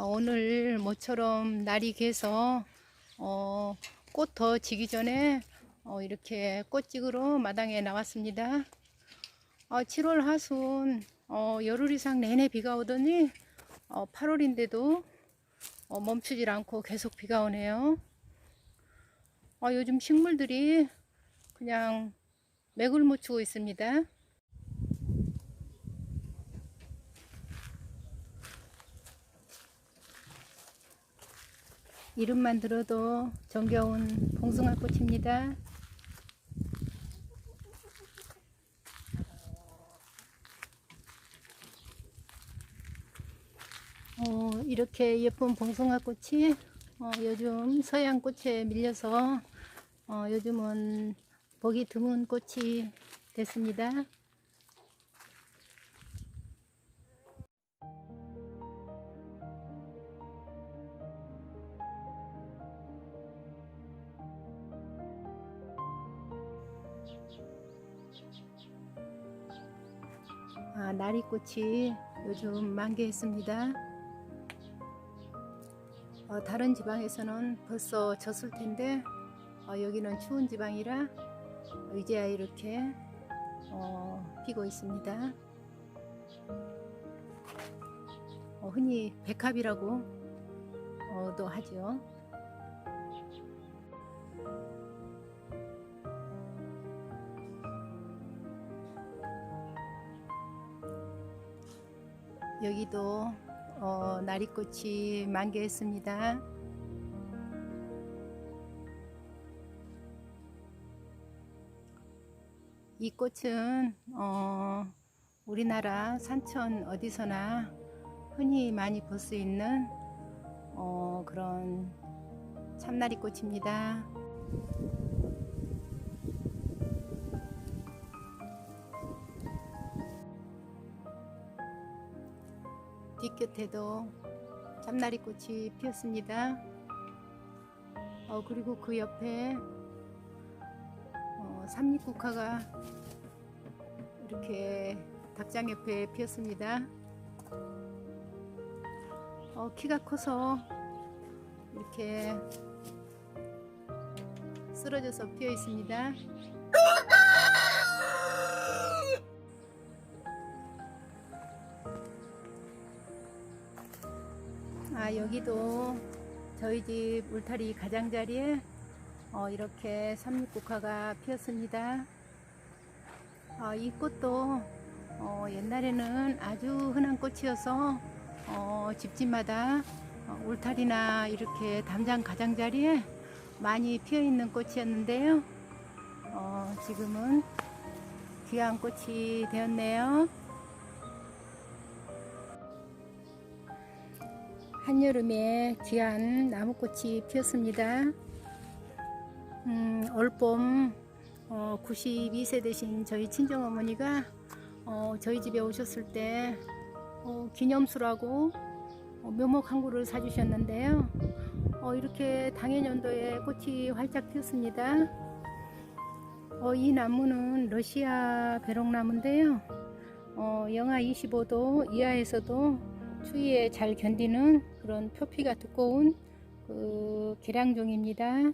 어, 오늘 모처럼 날이 개서 어, 꽃 더 지기 전에 어, 이렇게 꽃 찍으러 마당에 나왔습니다. 어, 7월 하순 어, 열흘 이상 내내 비가 오더니 어, 8월인데도 어, 멈추질 않고 계속 비가 오네요. 어, 요즘 식물들이 그냥 맥을 못 추고 있습니다. 이름만 들어도 정겨운 봉숭아 꽃입니다. 어, 이렇게 예쁜 봉숭아 꽃이 어, 요즘 서양 꽃에 밀려서 어, 요즘은 보기 드문 꽃이 됐습니다. 아, 나리꽃이 요즘 만개했습니다. 어, 다른 지방에서는 벌써 졌을 텐데 어, 여기는 추운 지방이라 이제야 이렇게 어, 피고 있습니다. 어, 흔히 백합이라고 어, 도 하죠. 여기도 어, 나리꽃이 만개했습니다. 이 꽃은 어, 우리나라 산천 어디서나 흔히 많이 볼 수 있는 어, 그런 참나리 꽃입니다. 뒷곁에도 참나리 꽃이 피었습니다. 어, 그리고 그 옆에 어, 삼립국화가 이렇게 닭장 옆에 피었습니다. 어, 키가 커서 이렇게 쓰러져서 피어 있습니다. 아 여기도 저희 집 울타리 가장자리에 어, 이렇게 삼립국화가 피었습니다. 아, 이 꽃도 어, 옛날에는 아주 흔한 꽃이어서 어, 집집마다 어, 울타리나 이렇게 담장 가장자리에 많이 피어 있는 꽃이었는데요. 어, 지금은 귀한 꽃이 되었네요. 한여름에 귀한 나무꽃이 피었습니다. 음, 올봄 어, 92세 되신 저희 친정어머니가 어, 저희 집에 오셨을 때 어, 기념수라고 어, 묘목 한 그루를 사주셨는데요. 어, 이렇게 당해년도에 꽃이 활짝 피었습니다. 어, 이 나무는 러시아 배롱나무인데요. 어, 영하 25도 이하에서도 추위에 잘 견디는 그런 표피가 두꺼운 그 계량종입니다.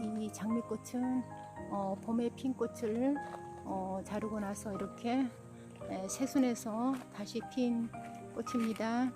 이 장미꽃은 어, 봄에 핀 꽃을 어, 자르고 나서 이렇게 에, 새순에서 다시 핀 꽃입니다.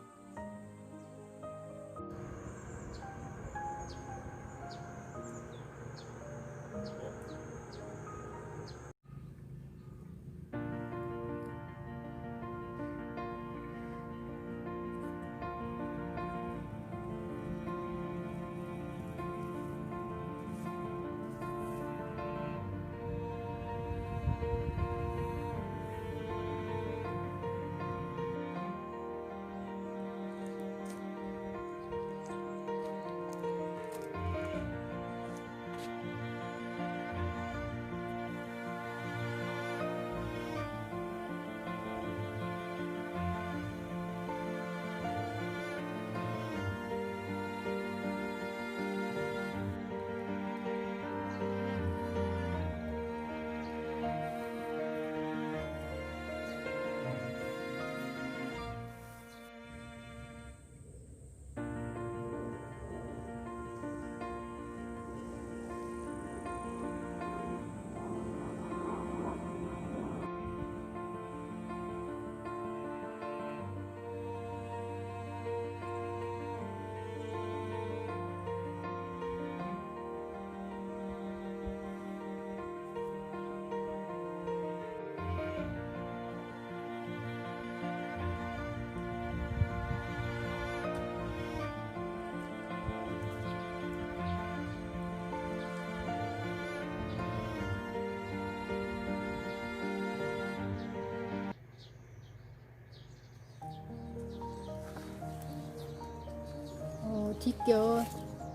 뒷곁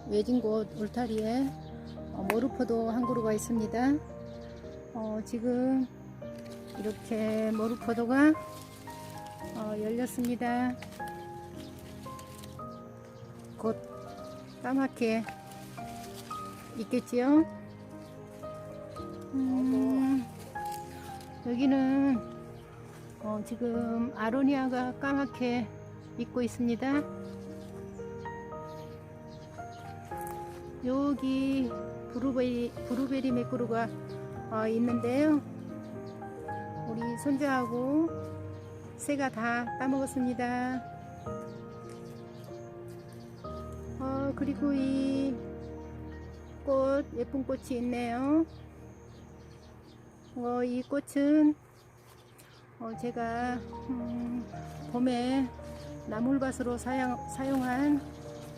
외진 곳 울타리에 어, 모루포도 한 그루가 있습니다. 어, 지금 이렇게 모루포도가 어, 열렸습니다. 곧 까맣게 있겠지요? 음, 여기는 어, 지금 아로니아가 까맣게 익고 있습니다. 여기 브루베리, 브루베리 맥그루가 어, 있는데요. 우리 손자하고 새가 다 따먹었습니다. 어, 그리고 이 꽃, 예쁜 꽃이 있네요. 어, 이 꽃은 어, 제가 음, 봄에 나물밭으로 사용, 사용한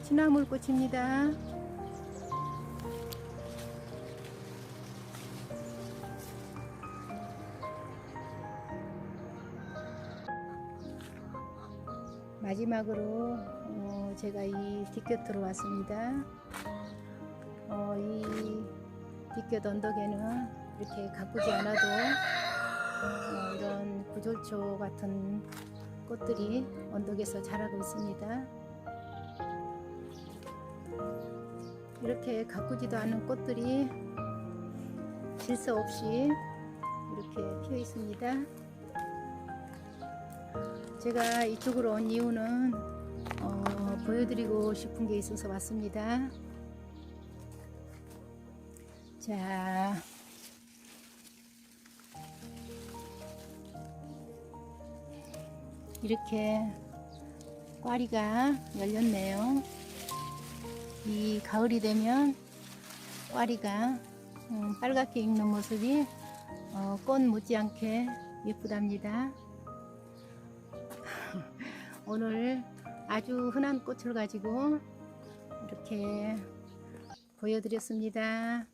시나물 꽃입니다. 마지막으로 어, 제가 이 뒷곁으로 왔습니다. 어, 이 뒷곁 언덕에는 이렇게 가꾸지 않아도 어, 이런 구절초 같은 꽃들이 언덕에서 자라고 있습니다. 이렇게 가꾸지도 않은 꽃들이 질서 없이 이렇게 피어 있습니다. 제가 이쪽으로 온 이유는 어, 보여드리고 싶은 게 있어서 왔습니다. 자, 이렇게 꽈리가 열렸네요. 이 가을이 되면 꽈리가 음, 빨갛게 익는 모습이 어, 꽃 못지않게 예쁘답니다. 오늘 아주 흔한 꽃을 가지고 이렇게 보여드렸습니다.